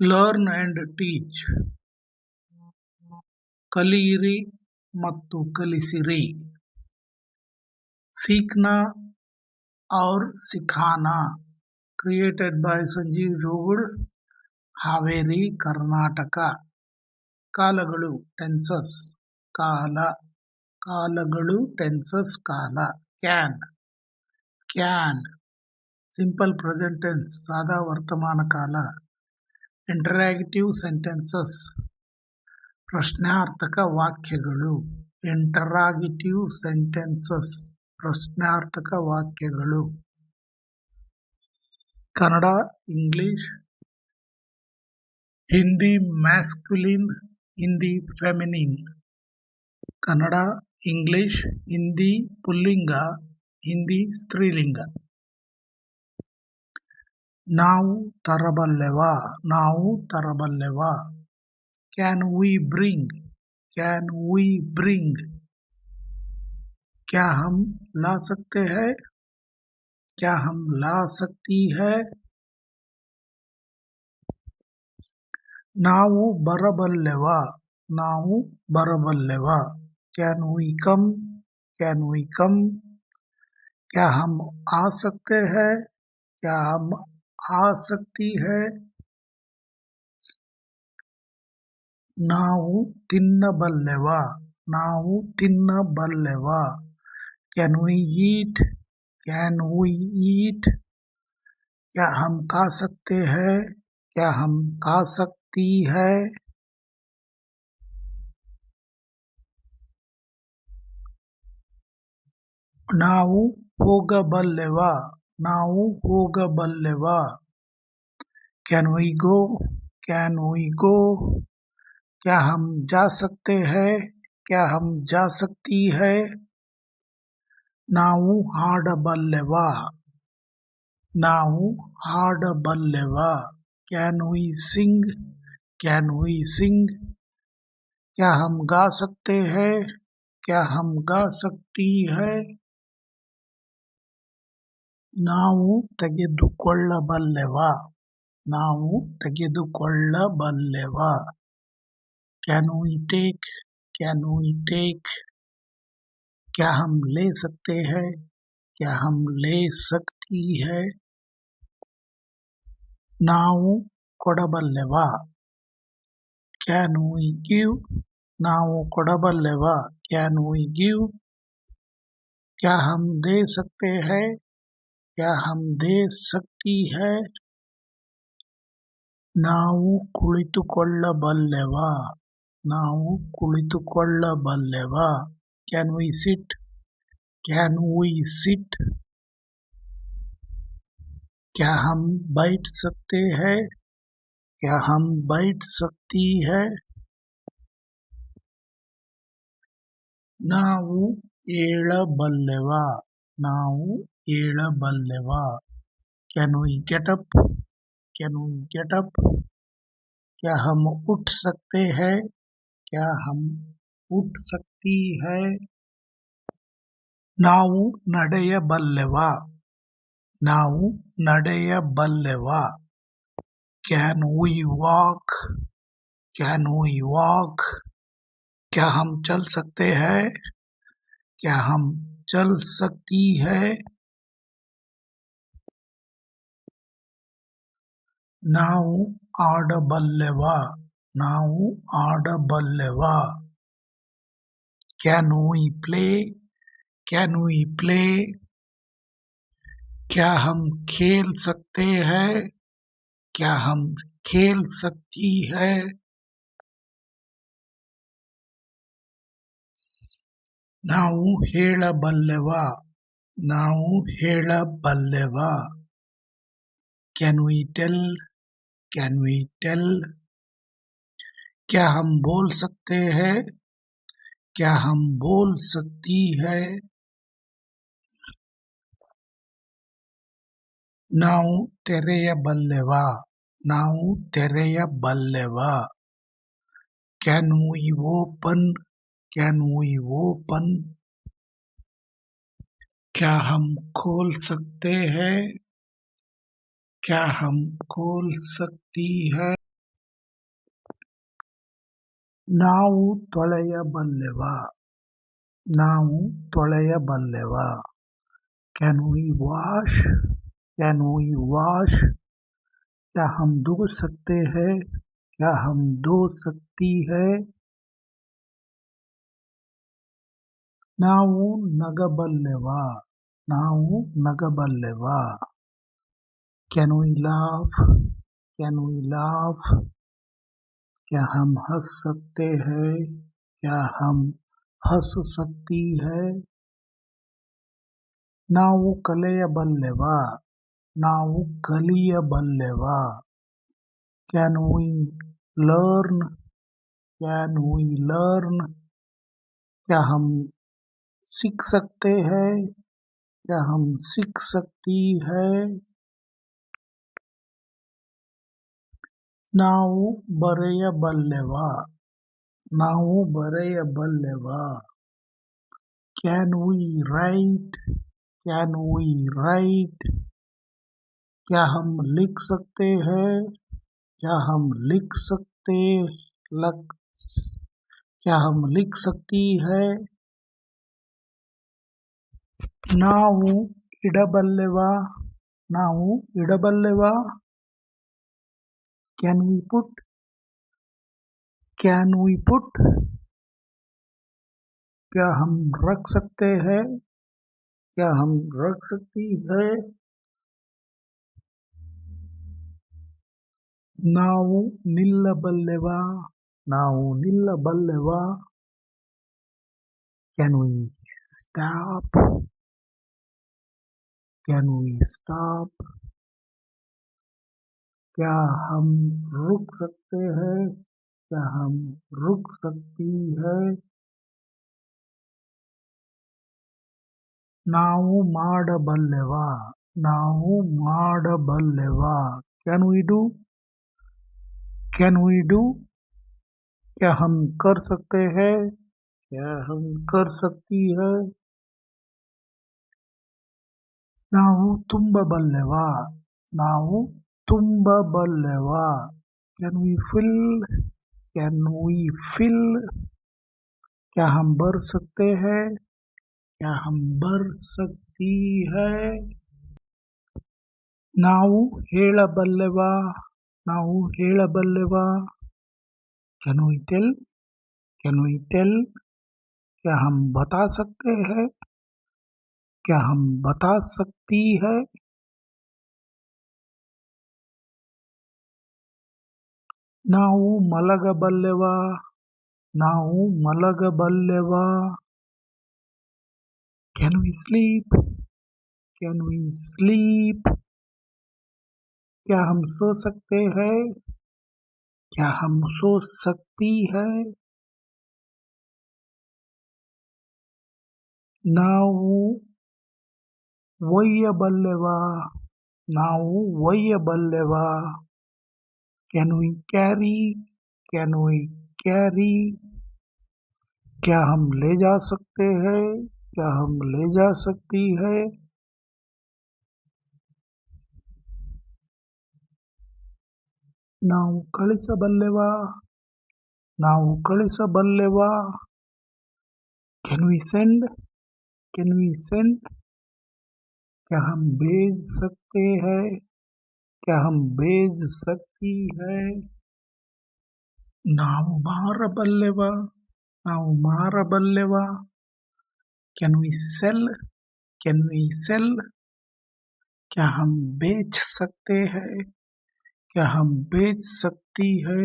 Learn and teach ಕಲಿಯಿರಿ ಮತ್ತು ಕಲಿಸಿರಿ. ಸೀಕ್ನಾ ಔರ್ ಸಿಖಾನಾ. Created by Sanjeev Jogul, Haveri, Karnataka. ಕಾಲಗಳು tenses, ಕಾಲ. ಕಾಲಗಳು ಟೆನ್ಸಸ್, ಕಾಲ. Can can simple present tense ಸಾದಾ ವರ್ತಮಾನ ಕಾಲ. ಇಂಟರಾಕ್ಟಿವ್ ಸೆಂಟೆನ್ಸಸ್ ಪ್ರಶ್ನಾರ್ಥಕ ವಾಕ್ಯಗಳು. ಇಂಟರಾಗಿಟಿವ್ ಸೆಂಟೆನ್ಸಸ್ ಪ್ರಶ್ನಾರ್ಥಕ ವಾಕ್ಯಗಳು. Kannada, English. Hindi masculine Hindi feminine Kannada, English. Hindi, ಪುಲ್ಲಿಂಗ. ಹಿಂದಿ, ಸ್ತ್ರೀಲಿಂಗ. ನಾವು ತರಬಲ್ಲೆವಾ ನಾವು ತರಬಲ್ಲೆವಾ can we bring can we bring क्या हम ला सकते हैं क्या हम ला सकती है ನಾವು ಬರಬಲ್ಲೆವಾ ನಾವು ಬರಬಲ್ಲೆವಾ can we come can we come क्या हम आ सकते हैं क्या हम आ सकती है ನಾವು ತಿನ್ನಬಲ್ಲೆವಾ ನಾವು ತಿನ್ನಬಲ್ಲೆವಾ can we eat can we eat क्या हम खा सकते हैं क्या हम खा सकती है ನಾವು ಹೋಗಬಲ್ಲೆವಾ ನಾವು ಹೋಗಬಲ್ಲೆವಾ can we go can we go क्या हम जा सकते हैं क्या हम जा सकती है ನಾವು ಹಾಡಬಲ್ಲೆವಾ ನಾವು ಹಾಡಬಲ್ಲೆವಾ can we sing can we sing क्या हम गा सकते हैं क्या हम गा सकती है ನಾವು ತೆಗೆದುಕೊಳ್ಳಬಲ್ಲೆವಾ ನಾವು ತೆಗೆದುಕೊಳ್ಳಬಲ್ಲೆವಾ can we take can we take क्या हम ले सकते हैं क्या हम ले सकती है ನಾವು ಕೊಡಬಲ್ಲೆವಾ ಕ್ಯಾನ್ ವಿ ಗಿವ್ ನಾವು ಕೊಡಬಲ್ಲೆವಾ ಕ್ಯಾನ್ ವಿ ಗಿವ್ क्या हम दे सकते हैं क्या हम दे सकती है ನಾವು ಕುಳಿತುಕೊಳ್ಳಬಲ್ಲೆವಾ ನಾವು ಕುಳಿತುಕೊಳ್ಳಬಲ್ಲೆವಾ can we sit can we sit क्या हम बैठ सकते हैं क्या हम बैठ सकती है ನಾವು ಏಳಬಲ್ಲೆವಾ ನಾವು ಏಳಬಲ್ಲೆವಾ can we get up can we get up क्या हम उठ सकते हैं क्या हम उठ सकती है ನಾವು ನಡೆಯಬಲ್ಲೆವಾ ನಾವು ನಡೆಯಬಲ್ಲೆವಾ can we walk can we walk क्या हम चल सकते हैं क्या हम चल सकती है ನಾವು ಆಡಬಲ್ಲೆವಾ ನಾವು ಆಡಬಲ್ಲೆವಾ can we play can we play क्या हम खेल सकते हैं क्या हम खेल सकती है ನಾವು ಹೇಳಬಲ್ಲೆವಾ ನಾವು ಹೇಳಬಲ್ಲೆವಾ can we tell can we tell क्या हम बोल सकते हैं क्या हम बोल सकती है ನಾವು ತೆರೆಯಬಲ್ಲೆವಾ ನಾವು ತೆರೆಯಬಲ್ಲೆವಾ can we open can we open क्या हम खोल सकते हैं क्या हम खोल सकती है ನಾವು ತೊಳೆಯಬಲ್ಲೆವಾ ನಾವು ತೊಳೆಯಬಲ್ಲೆವಾ can we wash can we wash क्या हम धो सकते हैं क्या हम धो सकती है ನಾವು ನಗಬಲ್ಲೆವಾ ನಾವು ನಗಬಲ್ಲೆವಾ can we laugh can we laugh क्या हम हंस सकते हैं क्या हम हंस सकती है ನಾವು ಕಲಿಯಬಲ್ಲೆವಾ ನಾವು ಕಲಿಯಬಲ್ಲೆವಾ can we learn can we learn क्या हम सीख सकते हैं क्या हम सीख सकती है ನಾವು ಬರೆಯಬಲ್ಲೆವಾ ನಾವು ಬರೆಯಬಲ್ಲೆವಾ can we write can we write क्या हम लिख सकते हैं क्या हम लिख सकते लग क्या हम लिख सकती है ನಾವು ಇಡಬಲ್ಲೆವಾ ನಾವು ಇಡಬಲ್ಲೆವಾ can we put can we put क्या हम रख सकते हैं क्या हम रख सकती है ನಾವು ನಿಲ್ಲಬಲ್ಲೆವಾ ನಾವು ನಿಲ್ಲಬಲ್ಲೆವಾ can we stop can we stop क्या हम रुक सकते हैं क्या हम रुक सकती है ನಾವು ಮಾಡಬಲ್ಲೆವಾ ನಾವು ಮಾಡಬಲ್ಲೆವಾ can we do can we do क्या हम कर सकते हैं क्या हम कर सकती है ನಾವು ತುಂಬಬಲ್ಲೆವಾ ನಾವು ತುಂಬಬಲ್ಲೆವಾ can we fill can we fill क्या हम भर सकते हैं क्या हम भर सकती है ನಾವು ಹೇಳಬಲ್ಲೆವಾ ನಾವು ಹೇಳಬಲ್ಲೆವಾ can we tell can we tell क्या हम बता सकते हैं क्या हम बता सकती है ನಾವು ಮಲಗಬಲ್ಲೆವಾ ನಾವು ಮಲಗಬಲ್ಲೆವಾ can we sleep can we sleep क्या हम सो सकते हैं क्या हम सो सकती है ನಾವು ಒಯ್ಯಬಲ್ಲೆವಾ ನಾವು ಒಯ್ಯಬಲ್ಲೆವಾ can we carry can we carry क्या हम ले जा सकते हैं क्या हम ले जा सकती है ನಾವು ಕಳಿಸಬಲ್ಲೆವಾ ನಾವು ಕಳಿಸಬಲ್ಲೆವಾ can we send can we send क्या हम भेज सकते हैं क्या हम भेज सकती है ನಾವು ಮಾರಬಲ್ಲೆವಾ ನಾವು ಮಾರಬಲ್ಲೆವಾ can we sell can we sell क्या हम बेच सकते हैं क्या हम बेच सकती है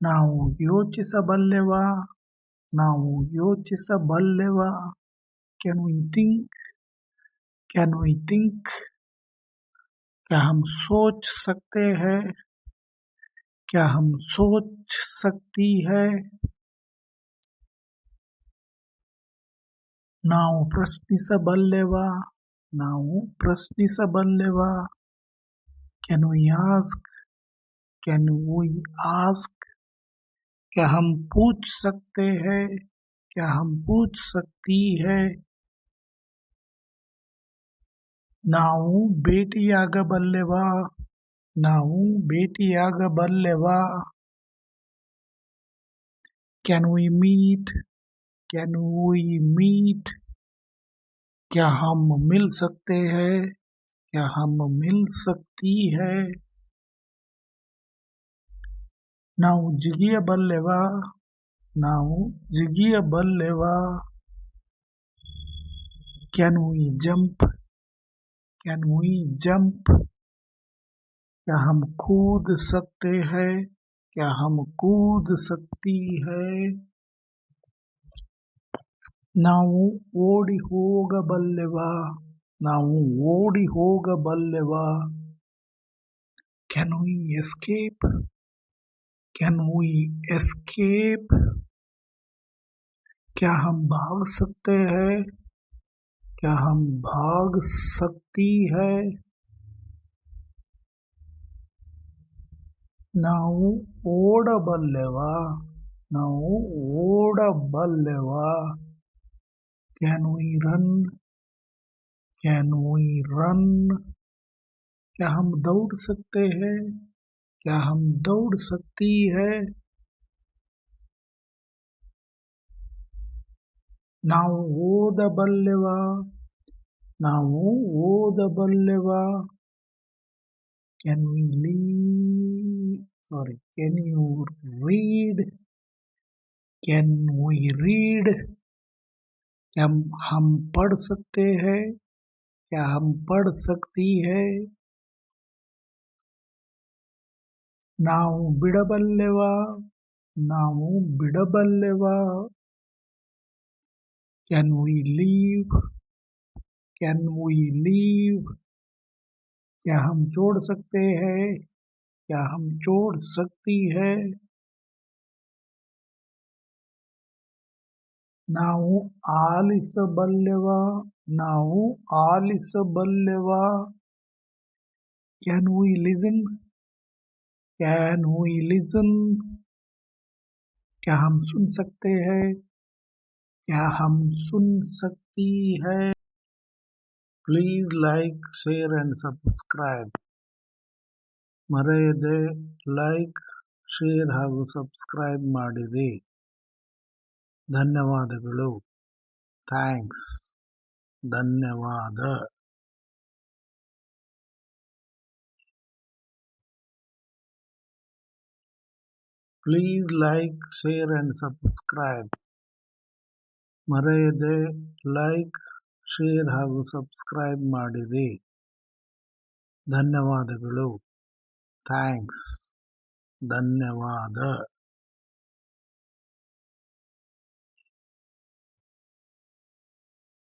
ನಾವು ಯೋಚಿಸಬಲ್ಲೆವಾ ನಾವು ಯೋಚಿಸಬಲ್ಲೆವಾ can we think can we think क्या हम सोच सकते हैं? क्या हम सोच सकती है? नाउ स बल्लेवा नाउ स बल्लेवा can we ask can we ask क्या हम पूछ सकते हैं? क्या हम पूछ सकती है? ನಾವು ಭೇಟಿಯಾಗಬಲ್ಲೆವಾ ನಾವು ಭೇಟಿಯಾಗಬಲ್ಲೆವಾ Can we meet? Can we meet? क्या हम मिल सकते हैं क्या हम मिल सकती है ನಾವು ಜಿಗಿಯಬಲ್ಲೆವಾ ನಾವು ಜಿಗಿಯಬಲ್ಲೆವಾ Can we jump? Can we jump? क्या हम कूद सकते हैं क्या हम कूद सकती है ನಾವು ಓಡಿ ಹೋಗಬಲ್ಲೆವಾ ನಾವು ಓಡಿ ಹೋಗಬಲ್ಲೆವಾ can we escape can we escape क्या हम भाग सकते हैं क्या हम भाग सकती है ನಾವು ಓಡಬಲ್ಲೆವಾ ನಾವು ಓಡಬಲ್ಲೆವಾ can we run can we run क्या हम दौड़ सकते हैं क्या हम दौड़ सकती है ನಾವು ಓದಬಲ್ಲೆವಾ ನಾವು ಓದಬಲ್ಲೆವಾ can we leave sorry can you read can we read क्या हम पढ़ सकते हैं क्या हम पढ़ सकती है ನಾವು ಬಿಡಬಲ್ಲೆವಾ ನಾವು ಬಿಡಬಲ್ಲೆವಾ can we leave can we leave क्या हम छोड़ सकते हैं? क्या हम छोड़ सकती है? नाउ आलिस बल्यवा नाउ आलिस बल्यवा can we listen can we listen क्या हम सुन सकते हैं? क्या हम सुन सकती है? please like share and subscribe ಮರೆಯದೆ ಲೈಕ್ ಶೇರ್ ಹಾಗೂ ಸಬ್ಸ್ಕ್ರೈಬ್ ಮಾಡಿರಿ ಧನ್ಯವಾದಗಳು ಥ್ಯಾಂಕ್ಸ್ ಧನ್ಯವಾದ please like share and subscribe ಮರೆಯದೆ ಲೈಕ್ share ಹಾಗೂ ಸಬ್ಸ್ಕ್ರೈಬ್ ಮಾಡಿರಿ. ಧನ್ಯವಾದಗಳು. ಥ್ಯಾಂಕ್ಸ್. ಧನ್ಯವಾದ.